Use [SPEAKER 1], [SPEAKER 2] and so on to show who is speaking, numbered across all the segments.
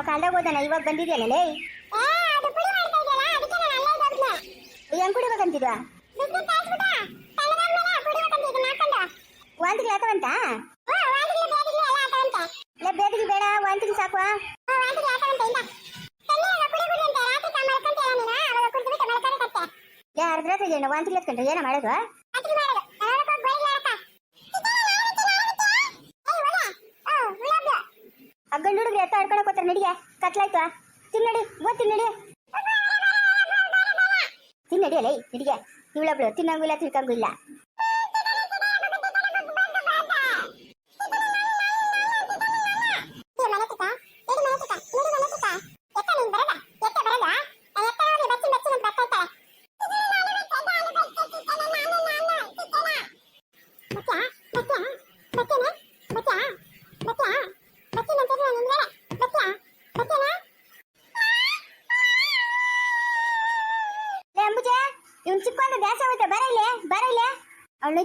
[SPEAKER 1] ಯಾವ ಕಾಲದಾಗ ಹೋದನ ಇವಾಗ ಬಂದಿದ್ಯಾನಲೇ ಹೆಂಗ್ ಕುಡಿಬೇಕಂತಿದ್ವಾ ವಾಂತಿಗೆ ಆತವಂತ ಇಲ್ಲ ಬೇದಿಗೆ ಬೇಡ ವಾಂತಿಗೆ ಸಾಕು ಏ ಅರ್ಧ ರಾತ್ರಿ ಏನ ವಾಂತಿಗೆ ಎತ್ಕೊಂಡ್ರೆ ಏನ ಮಾಡೋದು ಎತ್ತ ಆಡ್ಕೊಳಕ್ ಹೋಗ್ತಾರೆ ನಡಿಗೆ ಕತ್ಲಾಯ್ತು ತಿನ್ನಡಿ ಗೋ ತಿನ್ನಡಿ ತಿನ್ನಡಿಯಲ್ಲ ನಡಿಗೆ ಇವಳೊಬ್ಳು ತಿನ್ನಂಗೂ ಇಲ್ಲ ತಿಳ್ಕಂಗೂ ಇಲ್ಲ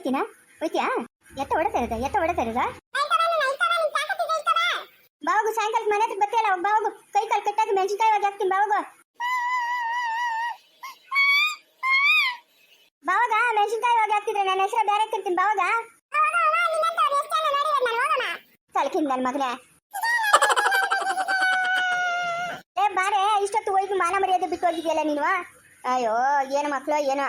[SPEAKER 1] ಹೋಯ್ತೀನಾ ಹೋಯ್ತೀಯಾ? ಎತ್ತ ಹೊಡತಾ ಇರೋದ, ಎತ್ತ ಹೊಡತಾ ಇರೋದ? ಬಾವು ಸಾಯಂಕಾಲ ಮನೆ ಹತ್ರ ಬರ್ತೀಯಲ್ಲ ಬಾವು ಕೈ ಕಾಲು ಕಟ್ಟಾಗಿ ಮೆಣಸಿನಕಾಯಿ ಒಳಗೆ ಹಾಕ್ತೀನಿ, ಬಾವಗು. ಬಾವಾಗ, ಮೆಣಸಿನಕಾಯಿ ಒಳಗೆ ಹಾಕ್ತಿದ್ರೆ ನನ್ನ ಹೆಸರು ಬೇರೆ ತಿಂತೀನಿ ಬಾವಾಗ. ತಲಕಿಂದ ನನ್ನ ಮಗನೇ. ಏ, ಬಾರೆ, ಇಷ್ಟೊತ್ತು ಹೋಗಿ ಮಾನ ಮರ್ಯಾದೆ ಬಿಟ್ಟು ಹೋಗಿದ್ಯಲ್ಲ ನೀನು? ಅಯ್ಯೋ, ಏನು ಮಕ್ಕಳು ಏನೋ?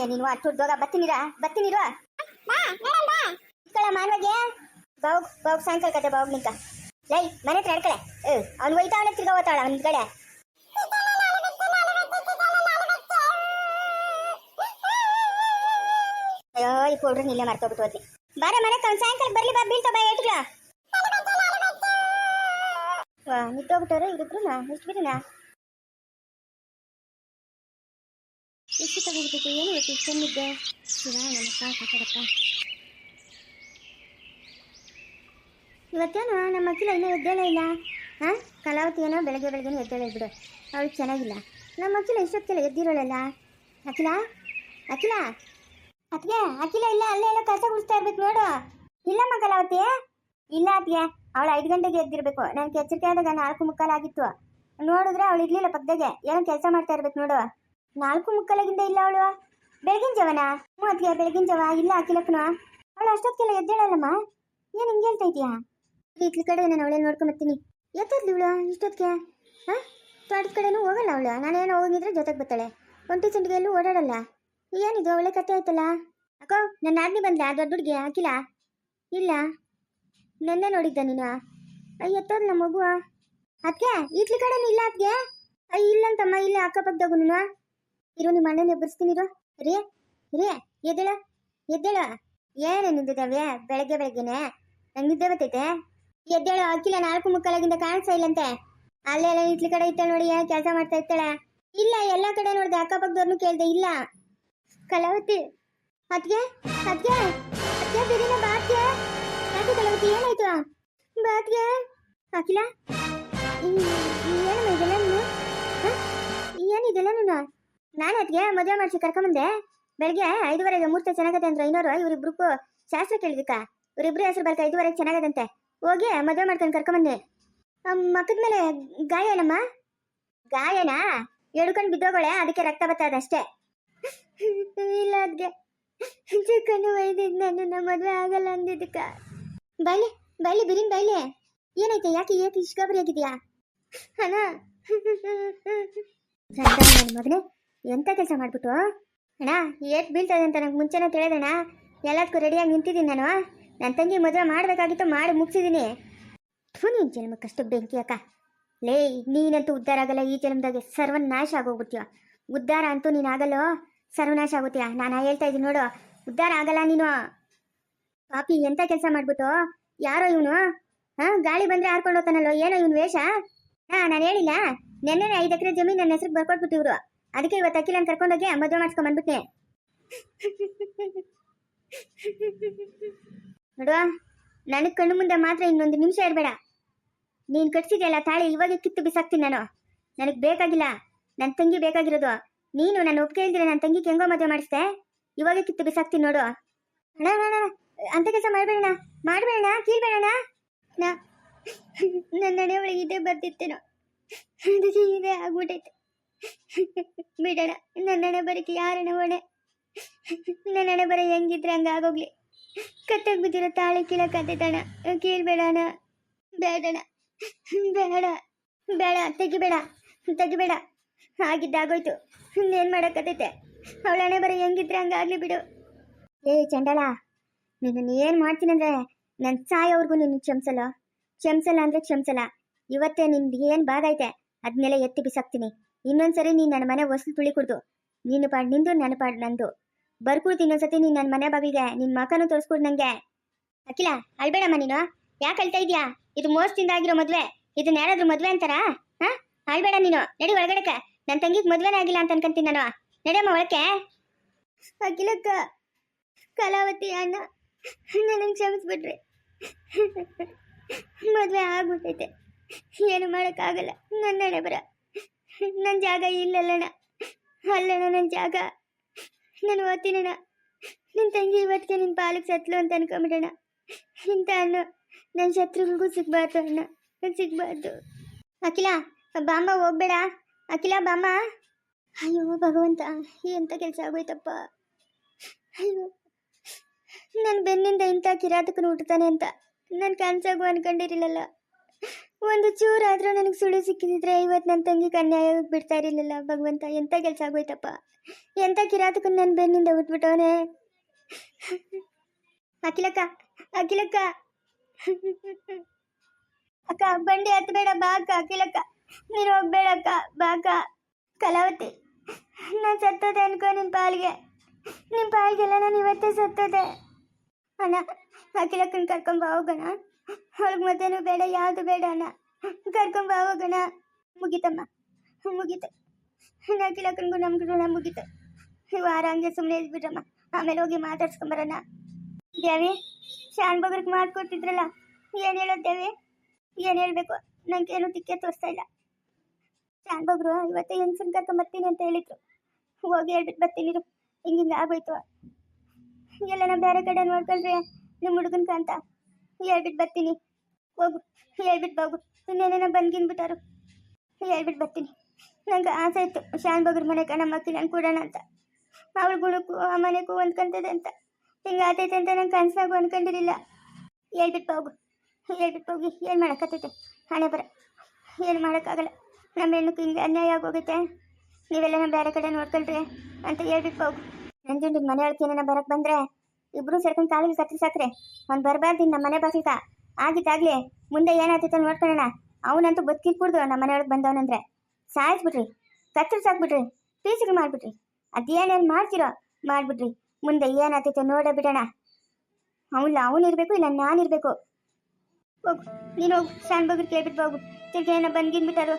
[SPEAKER 1] ಅಯ್ಯ ನೀನು ಅಟ್ಟುಡ್ದೋಗ ಬತ್ತೀನಿರ? ಬತ್ತೀನಿರು ಇಟ್ಕೊಳ ಮಾನವಾಗೆ. ಬಾವ್ ಬಾವ್ ಸಾಯಂಕಾಲ ಕತೆ ಬಾವ್ ನಿಂಕ ಲೈ ಮನೆ ಹತ್ರ ನಡ್ಕಳೆ. ಅವ್ನು ಒಯ್ತಾವನೆ ತಿರ್ಗಾ ಹೋತಾಳ ಅವನ ಕಡೆ ಅಯ್ಯೋ ಈ ಪೌಡ್ರ್ ನಿಲ್ಲೇ ಮರ್ತೋಗ್ಬಿಟ್ಟು ಹೋದ್ನಿ ಬಾರ ಮನೆ ಅವ್ನು ಸಾಯಂಕಾಲ ಬರ್ಲಿ ಬಾ ಬೀಳ್ತಾ ಬಾ ಏಟ್ಗಳ ನಿಂತೋಗ್ಬಿಟ್ಟವ್ರೆ ಇವ್ರಿಬ್ರು ಎಷ್ಟು ಬಿಡಿನಾ ಎಷ್ಟು ತಗೊಂಡ್ಬಿಟ್ಟು ಏನು ಇವತ್ತು ಚೆನ್ನಿದ್ದೆ ನಮ್ಮ ಇವತ್ತೇನು ನಮ್ಮ ಅಕ್ಕಿಲ ಇನ್ನೂ ಎದ್ದೇಳೇ ಇಲ್ಲ? ಹಾಂ ಕಲಾವತಿ ಏನೋ ಬೆಳಗ್ಗೆ ಬೆಳಗ್ಗೆ ಎದ್ದೇಳೆ ಬಿಡು ಅವಳು ಚೆನ್ನಾಗಿಲ್ಲ. ನಮ್ಮ ಅಕ್ಕಿಲ ಇಷ್ಟೊತ್ತಿಲ್ಲ ಎದ್ದಿರೋಳಲ್ಲ? ಅಖಿಲ ಅಖಿಲ ಅತ್ಗೆ ಅಖಿಲ ಇಲ್ಲ, ಅಲ್ಲೇ ಎಲ್ಲ ಕಸ ಗುಡಿಸ್ತಾ ಇರ್ಬೇಕು ನೋಡು. ಇಲ್ಲಮ್ಮ ಕಲಾವತಿ? ಇಲ್ಲ ಅತ್ಗೆ ಅವಳು ಐದು ಗಂಟೆಗೆ ಎದ್ದಿರ್ಬೇಕು. ನನಗೆ ಎಚ್ಚರಿಕೆ ಆದಾಗ ನಾಲ್ಕು ಮುಕ್ಕಾಲಾಗಿತ್ತು. ನೋಡಿದ್ರೆ ಅವಳು ಇರ್ಲಿಲ್ಲ ಪಕ್ಕದಾಗೆ. ಏನೋ ಕೆಲಸ ಮಾಡ್ತಾ ಇರ್ಬೇಕು ನೋಡು. ನಾಲ್ಕು ಮುಕ್ಕಾಲಾಗಿಂದ ಇಲ್ಲ ಅವಳು. ಬೆಳಗಿನ ಜವನ? ಹ್ಞೂ ಬೆಳಗಿನ ಜವ, ಇಲ್ಲ ಅಖಿಲಕ್ಕನ ಅವಳು ಅಷ್ಟೊತ್ತಿಗೆಲ್ಲ ಎದ್ದೇಳಲ್ಲಮ್ಮ? ಏನು ಹಿಂಗೆ ಹೇಳ್ತಾ ಇತ್ಲ ಕಡೆ ನಾನು ಅವಳೇ ನೋಡ್ಕೊಂಬರ್ತೀನಿ ಎತ್ತದ್ಲಿ ಇವಳು ಇಷ್ಟೊತ್ತಿಗೆ? ಹಾಂ? ತೋಟದ ಕಡೆನೂ ಹೋಗಲ್ಲ ಅವಳು. ನಾನೇನು ಹೋಗಿದ್ರೆ ಜೊತೆಗೆ ಬರ್ತಾಳೆ. ಒಂಟಿ ಚಂಡಿಗೆ ಎಲ್ಲೂ ಓಡಾಡಲ್ಲ. ಏನಿದು? ಅವಳೆ ಕತೆ ಆಯ್ತಲ್ಲ? ಅಕ್ಕೋ ನನ್ನ ಆಜ್ಞೆ ಬಂದ್ಲ? ದೊಡ್ಡ ಹುಡುಗಿ ಹಾಕಿಲ್ಲ ಇಲ್ಲ. ನೆನ್ನೆ ನೋಡಿದ್ದ ನೀನು. ಅಯ್ಯ ನಮ್ಮ ಮಗುವ. ಅದಕ್ಕೆ ಇತ್ಲ ಕಡೆನೂ ಇಲ್ಲ ಅದಕ್ಕೆ ಅಯ್ಯ ಇಲ್ಲಂತಮ್ಮ, ಇಲ್ಲ. ಅಕ್ಕಪಕ್ಕದಾಗು ಇರು ನಿಮ್ಮ ಅಣ್ಣನ ಎಬ್ಬರಿಸ್ತೀನಿ ರೇ ರೇ, ಎದ್ದೇಳ ಎದ್ದೇಳ. ಏನೇ ನಿಂತಿದ್ದಾವೆ ಬೆಳಗ್ಗೆ ಬೆಳಗ್ಗೆನೆ? ನಂಗೆ ನಿದ್ದೆ ಬರ್ತೈತೆ. ಎದ್ದೇಳು, ಅಕ್ಕಿಲ ನಾಲ್ಕು ಮುಕ್ಕಾಲಾಗಿಂದ ಕಾಣಿಸ್ತಾ ಇಲ್ಲಂತೆ. ಅಲ್ಲೇ ಎಲ್ಲ ಇಟ್ಲಿ ಕಡೆ ಇತ್ತಾಳೆ ನೋಡಿ ಕೆಲಸ ಮಾಡ್ತಾ ಇರ್ತಾಳೆ ಇಲ್ಲ, ಎಲ್ಲ ಕಡೆ ನೋಡಿದೆ ಅಕ್ಕಪಕ್ಕದವ್ರನ್ನು ಕೇಳ್ದೆ, ಇಲ್ಲ. ಕಲಾವತಿ ಅದ್ಗೆ ಅದ್ಗೆ ಅದ್ಗೆ ಬಿರಿನ ಬಾತ್ಗೆ. ಯಾಕೆ ಕಲಾವತಿ, ಏನಾಯ್ತು? ಬಾತ್ಗೆ. ಅಖಿಲ ಏನು ಇದೆಲ್ಲ ನೀನು? ಏನಿದೆಲ್ಲ ನೀನು? ನಾನು ಅದಕ್ಕೆ ಮದುವೆ ಮಾಡಿಸಿ ಕರ್ಕೊಂಬಂದೆ. ಬೆಳಗ್ಗೆ ಐದುವರೆಗೆ ಮುಹೂರ್ತ ಚೆನ್ನಾಗತ್ತೆ ಅಂದ್ರೆ ಐನೂರು ಇವರಿಬ್ರು ಶಾಸ್ತ್ರ ಕೇಳಿದಕ್ಕ ಇವರಿಬ್ರು ಹೆಸರು ಬರ್ತಾ ಐದುವರೆಗೆ ಚೆನ್ನಾಗದಂತೆ. ಹೋಗಿ ಮದುವೆ ಮಾಡ್ಕೊಂಡು ಕರ್ಕೊಂಬಂದೆ ಮಕ್ಕದ ಮೇಲೆ ಗಾಯ ಏನಮ್ಮ? ಗಾಯನಾ? ಎಡ್ಕೊಂಡು ಬಿದ್ದೋಗಳೆ, ಅದಕ್ಕೆ ರಕ್ತ ಬರ್ತದೆ ಅಷ್ಟೇ. ಇಲ್ಲ ಅದ್ಗೆ ಚಿಕ್ಕನ್ನು ಒಯ್ದಿದ್ ನನ್ನ ಮದುವೆ ಆಗಲ್ಲ ಅಂದಿದ್ದಕ್ಕ. ಬೈಲಿ ಬೈಲಿ ಬಿರಿನ್, ಬೈಲಿ. ಏನೈತೆ ಯಾಕೆ, ಏಕೆ, ಇಷ್ಟು ಗಾಬರಿ ಆಗಿದ್ಯಾ? ಅಣ್ಣ ಮಗನೇ ಎಂತ ಕೆಲಸ ಮಾಡ್ಬಿಟ್ಟು? ಅಣ್ಣ ಏಟ್ ಬೀಳ್ತದೆ ಅಂತ ನಂಗೆ ಮುಂಚೆನೇ ತಿಳಿದಣ್ಣ ಎಲ್ಲದಕ್ಕೂ ರೆಡಿಯಾಗಿ ನಿಂತಿದ್ದೀನಿ ನಾನು. ನನ್ನ ತಂಗಿ ಮದುವೆ ಮಾಡಬೇಕಾಗಿತ್ತು, ಮಾಡಿ ಮುಗಿಸಿದ್ದೀನಿ ನೀನು ಜನ್ಮಕ್ಕಷ್ಟು ಬೆಂಕಿ ಅಕ್ಕ. ಲೇ, ನೀನಂತೂ ಉದ್ಧಾರ ಆಗಲ್ಲ, ಈ ಜನ್ಮದಾಗೆ ಸರ್ವನಾಶ ಆಗೋಗ್ಬಿಡ್ತೀಯ? ಉದ್ಧಾರ ಅಂತೂ ನೀನು ಆಗಲ್ಲೋ? ಸರ್ವನಾಶ ಆಗುತ್ತೀಯ ನಾನು ಹೇಳ್ತಾ ಇದ್ದೀನಿ ನೋಡು. ಉದ್ಧಾರ ಆಗಲ್ಲ ನೀನು. ಪಾಪಿ, ಎಂತ ಕೆಲಸ ಮಾಡ್ಬಿಟ್ಟು? ಯಾರೋ ಇವನು? ಹಾ, ಗಾಳಿ ಬಂದ್ರೆ ಹಾರ್ಕೊಂಡು ಹೋಗ್ತಾನಲ್ಲೋ? ಏನೋ ಇವನು ವೇಷ? ಹಾ, ನಾನು ಹೇಳಿಲ್ಲ. ನೆನ್ನೆ ಐದು ಎಕರೆ ಜಮೀನು ನನ್ನ ಹೆಸರು ಬರ್ಕೊಟ್ಬಿಟ್ಟು ಇವ್ರು ಅದಕ್ಕೆ ಇವತ್ತು ಅಕ್ಕಿಲನ್ ಕರ್ಕೊಂಡೋಗಿ ಮದುವೆ ಮಾಡ್ಸ್ಕೊಂಡ್ ಬಂದ್ಬಿಟ್ಟೆ ನೋಡುವ, ನನಗೆ ಕಣ್ಣು ಮುಂದೆ ಮಾತ್ರ ಇನ್ನೊಂದು ನಿಮಿಷ ಇರಬೇಡ. ನೀನು ಕಟ್ಸಿದೆಯಲ್ಲ ತಾಳಿ ಇವಾಗ ಕಿತ್ತು ಬಿಸಾಕ್ತೀನಿ ನಾನು. ನನಗೆ ಬೇಕಾಗಿಲ್ಲ ನನ್ನ ತಂಗಿ ಬೇಕಾಗಿರೋದು. ನೀನು ನನ್ನ ಒಪ್ಪಿಗೆ ಇಲ್ದಿರ ನನ್ನ ತಂಗಿಗೆ ಹೆಂಗೋ ಮದುವೆ ಮಾಡಿಸ್ದೆ? ಇವಾಗ ಕಿತ್ತು ಬಿಸಾಕ್ತೀನಿ ನೋಡು. ಅಣ್ಣ ಅಣ್ಣ ಅಂತ ಕೆಲಸ ಮಾಡಬೇಡಣ ಮಾಡಬೇಡಣ ಕೀಳ್ಬೇಡಣ ನನ್ನ ನಡೆ ಒಳಗೆ ಇದೇ ಬರ್ತಿತ್ತೇನೋ ಇದೇ ಆಗ್ಬಿಟ್ಟೈತೆ. ಬಿಡೋಣ. ನನ್ನ ಬರಕ್ಕೆ ಯಾರಣ ಹೊಣೆ ನನ್ನ ಬರ ಹೆಂಗಿದ್ರೆ ಹಂಗೆ ಆಗೋಗ್ಲಿ. ಬಿದ್ದಿರೋ ತಾಳಿ ಕೀಳಕ್ಕತ್ತೈತಣ್ಣ ಕೀಳ್ಬೇಡಣ ಬೇಡಣ ಬೇಡ ಬೇಡ, ತೆಗಿಬೇಡ. ತೆಗಿಬೇಡ. ಆಗಿದ್ದಾಗೋಯ್ತು. ಇನ್ನೇನು ಮಾಡೋಕ್ಕತ್ತೈತೆ ಅವಳ ಹಣೆ ಬರ ಹೆಂಗಿದ್ರೆ ಹಂಗಾಗ್ಲಿ ಬಿಡು. ಏ ಚಂಡಳ, ನೀನು ಏನು ಮಾಡ್ತೀನಂದ್ರೆ ನನ್ನ ಸಾಯೋವ್ರಿಗೂ ನಿನ್ನ ಕ್ಷಮಿಸಲ್ಲ. ಕ್ಷಮಿಸಲ್ಲ ಅಂದ್ರೆ ಕ್ಷಮಿಸಲ್ಲ. ಇವತ್ತೇ ನಿನ್ಗೆ ಏನು ಬಾಗೈತೆ ಅದನ್ನೆಲ್ಲ ಎತ್ತಿ ಬಿಸಾಕ್ತೀನಿ. ಇನ್ನೊಂದ್ಸರಿ ನೀನು ನನ್ನ ಮನೆ ಹೊಸಲು ತುಳಿ ಕುಡ್ದು. ನೀನು ಪಾಡ್ ನಿಂದು ನನ್ನ ಪಾಡ್ ನಂದು. ಬರ್ಕೊಡ್ತು ಇನ್ನೊಂದ್ಸತಿ ನೀನು ನನ್ನ ಮನೆ ಬಾಗಿಲಿಗೆ ನಿನ್ನ ಮಕನೂ ತೋರಿಸ್ಕೊಡು ನಂಗೆ. ಅಖಿಲ, ಅಳ್ಬೇಡಮ್ಮ ನೀನು. ಯಾಕೆ ಅಳ್ತಾ ಇದೀಯಾ? ಇದು ಮೋಸದಿಂದ ಆಗಿರೋ ಮದ್ವೆ. ಇದನ್ನ ಯಾರಾದ್ರೂ ಮದ್ವೆ ಅಂತಾರಾ? ಹಾ? ಅಳ್ಬೇಡ ನೀನು. ನಡಿ ಒಳಗಡೆಕ. ನನ್ನ ತಂಗಿಗೆ ಮದ್ವೆನೇ ಆಗಿಲ್ಲ ಅಂತ ಅನ್ಕೊಂತೀನಿ ನಾನು. ನಡಿಯಮ್ಮ ಒಳಕ್ಕೆ. ಅಖಿಲಕ್ಕ, ಕಲಾವತಿ ಅಣ್ಣ ನನಗೆ ಕ್ಷಮಿಸ್ಬಿಟ್ರಿ. ಮದುವೆ ಆಗ್ಬಿಟ್ಟೈತೆ. ಏನು ಮಾಡೋಕ್ಕಾಗಲ್ಲ. ನನ್ನ ಹಣೆ ಬರ. ನನ್ನ ಜಾಗ ಇಲ್ಲಲ್ಲಣ್ಣ ಅಲ್ಲಣ್ಣ. ನನ್ನ ಜಾಗ. ನಾನು ಓದ್ತೀನಣ್ಣ ನಿನ್ನ ತಂಗಿ ಇವತ್ತಿಗೆ ನಿನ್ನ ಪಾಲಿಗೆ ಸತ್ಲು ಅಂತ ಅನ್ಕೊಂಬಿಡೋಣ ಇಂಥ ಅಣ್ಣ ನನ್ನ ಶತ್ರುಗಳಿಗೂ ಸಿಗ್ಬಾರ್ದು ಅಣ್ಣ. ನಾನು ಸಿಗ್ಬಾರ್ದು. ಅಖಿಲ, ಬಾಮ್ಮ ಹೋಗ್ಬೇಡ. ಅಖಿಲ, ಬಾಮ್ಮ. ಅಯ್ಯೋ, ಭಗವಂತ ಎಂಥ ಕೆಲಸ ಆಗೋಯ್ತಪ್ಪ. ಅಯ್ಯೋ ನನ್ನ ಬೆನ್ನಿಂದ ಇಂಥ ಕಿರಾತಕನ ಹುಟ್ಟುತ್ತಾನೆ ಅಂತ. ನನ್ನ ಕನ್ಸಾಗೂ ಅನ್ಕೊಂಡಿರಲಿಲ್ಲ ಒಂದು ಚೂರಾದರೂ ನನಗೆ ಸುಳ್ಳು ಸಿಕ್ಕಿದ್ರೆ ಇವತ್ತು ನನ್ನ ತಂಗಿ ಕನ್ಯಾಯಕ್ಕೆ ಬಿಡ್ತಾ ಇರಲಿಲ್ಲ. ಭಗವಂತ ಎಂಥ ಕೆಲಸ ಆಗೋಯ್ತಪ್ಪ? ಎಂಥ ಕಿರಾತಕ್ಕೂ ನನ್ನ ಬೆನ್ನಿಂದ ಹುಟ್ಬಿಟ್ಟವನೆ ಅಖಿಲಕ್ಕ ಅಖಿಲಕ್ಕ. ಅಕ್ಕ, ಬಂಡಿ ಹತ್ಬೇಡ ಬಾ ಅಕ್ಕ ಅಖಿಲಕ್ಕ ನೀನು ಹೋಗ್ಬೇಡಕ್ಕ ಬಾಕ. ಕಲಾವತಿ, ನಾನು ಸತ್ತೋದೆ ಅನ್ಕೋ ನಿನ್ನ ಪಾಲ್ಗೆ. ನಿಮ್ಮ ಪಾಲ್ಗೆಲ್ಲ ನಾನು ಇವತ್ತೇ ಸತ್ತೋದೆ. ಅಣ್ಣ, ಅಖಿಲಕ್ಕನ ಕರ್ಕೊಂಬ ಹೋಗೋಣ. ಅವಳಿಗೆ ಮತ್ತೇನು ಬೇಡ, ಯಾವುದು ಬೇಡ ಅಣ್ಣ. ಕರ್ಕೊಂಬ, ಹೋಗೋಣ. ಮುಗೀತಮ್ಮ. ಮುಗೀತು. ಅಖಿಲಕ್ಕನಿಗೂ ನಮ್ಗೆ ಋಣ ಮುಗೀತು. ವಾರ ಹಂಗೆ ಸುಮ್ಮನೆ ಇದ್ಬಿಟ್ರಮ್ಮ. ಆಮೇಲೆ ಹೋಗಿ ಮಾತಾಡ್ಸ್ಕೊಂಬರೋಣ ದೇವಿ, ಶಾನ್ ಬಗ್ರಿಗೆ ಮಾಡ್ಕೊಟ್ಟಿದ್ರಲ್ಲ ಏನು ಹೇಳೋದು ದೇವಿ? ಏನು ಹೇಳಬೇಕು? ಏನು ತಿಕ್ಕೆ ತೋರಿಸ್ತಾ ಇಲ್ಲ. ಶಾನ್ ಬಗ್ರು, ಇವತ್ತೇ ಹೆಂಗ್ಸನ್ ಕರ್ಕೊಂಬರ್ತೀನಿ ಅಂತ ಹೇಳಿದ್ರು. ಹೋಗಿ ಹೇಳ್ಬಿಟ್ಟು ಬರ್ತೀನಿ. ಹಿಂಗೆ ಹಿಂಗೆ ಆಗೋಯ್ತು. ಎಲ್ಲನ ಬೇರೆ ಕಡೆ ನೋಡ್ಕೊಳ್ರಿ ನಿಮ್ಮ ಹುಡುಗನ ಕಾಂತ. ಹೇಳ್ಬಿಟ್ಟು ಬರ್ತೀನಿ. ಹೋಗು. ಹೇಳ್ಬಿಟ್ಟು ಹೋಗು. ಇನ್ನೇನೇನೋ ಬಂದ್ಗಿನ್ಬಿಟ್ಟಾರು ಹೇಳ್ಬಿಟ್ಟು ಬರ್ತೀನಿ. ನಂಗೆ ಆಸೆ ಇತ್ತು. ಶಾನ್ ಬಗ್ರ ಮನೆ ನಮ್ಮ ಅಕ್ಕಿ ನಾನು ಕೊಡೋಣ ಅಂತ. ಅವಳ ಗುಣಕ್ಕೂ ಆ ಮನೆಗೂ ಹೊಂದ್ಕೊಂತದೆ ಅಂತ. ಹಿಂಗೆ ಆತೈತೆ ಅಂತ ನಂಗೆ ಕನ್ಸಾಗು ಅನ್ಕೊಂಡಿರಲಿಲ್ಲ. ಹೇಳ್ಬಿಟ್ಟು ಹೋಗು. ಹೇಳ್ಬಿಟ್ಟು ಹೋಗಿ ಏನು ಮಾಡೋಕ್ಕತ್ತೈತೆ ಹಣೆ ಬರ. ಏನು ಮಾಡೋಕ್ಕಾಗಲ್ಲ. ನಮ್ಮ ಹೆಣ್ಣಕ್ಕೆ ಹಿಂಗೆ ಅನ್ಯಾಯ ಆಗೋಗುತ್ತೆ. ನೀವೆಲ್ಲ ನಮ್ಮ ಬೇರೆ ಕಡೆ ನೋಡ್ಕೊಳ್ರಿ ಅಂತ ಹೇಳ್ಬಿಟ್ಟು ಹೋಗು. ನಂಜುಂಡಿನ ಮನೆ ಒಳಗೆ ಬರಕ್ಕೆ ಬಂದರೆ? ಇಬ್ರು ಸೇರ್ಕೊಂಡು ಕಾಲಿಗೆ ಸತ್ತಿ ಸಾಕ್ರೆ. ಅವ್ನು ಬರಬಾರ್ದು ನಮ್ಮ ಮನೆ ಬಾಗಿಲ್ಕ. ಆಗಿದ್ದಾಗ್ಲಿ ಮುಂದೆ ಏನಾಗ್ತೈತೆ ನೋಡ್ಕೊಳ್ಳೋಣ. ಅವನಂತೂ ಬದುಕಿರ್ಕೂಡ್ದು ನಮ್ಮ ಮನೆಯೊಳಗೆ ಬಂದವನಂದ್ರೆ. ಸಾಯಿಸ್ಬಿಟ್ರಿ ಕತ್ತರಿಸಾಕ್ಬಿಟ್ರಿ ಪೀಸಿಗೆ ಮಾಡಿಬಿಟ್ರಿ ಅದೇನೇನು ಮಾಡ್ತಿರೋ ಮಾಡಿಬಿಟ್ರಿ ಮುಂದೆ ಏನಾಗ್ತೈತೆ ನೋಡೇ ಬಿಡೋಣ. ಅವಲ್ಲ ಅವನಿರ್ಬೇಕು ಇಲ್ಲ ನಾನಿರ್ಬೇಕು ಹೋಗು, ನೀನು ಹೋಗು, ಶಾನ್ ಬಗ್ರು ಕೇಳ್ಬಿಟ್ಟು ಹೋಗು. ತಿರ್ಗಿ ಏನೋ ಬಂದ್ಗಿನ್ಬಿಟ್ಟಾರು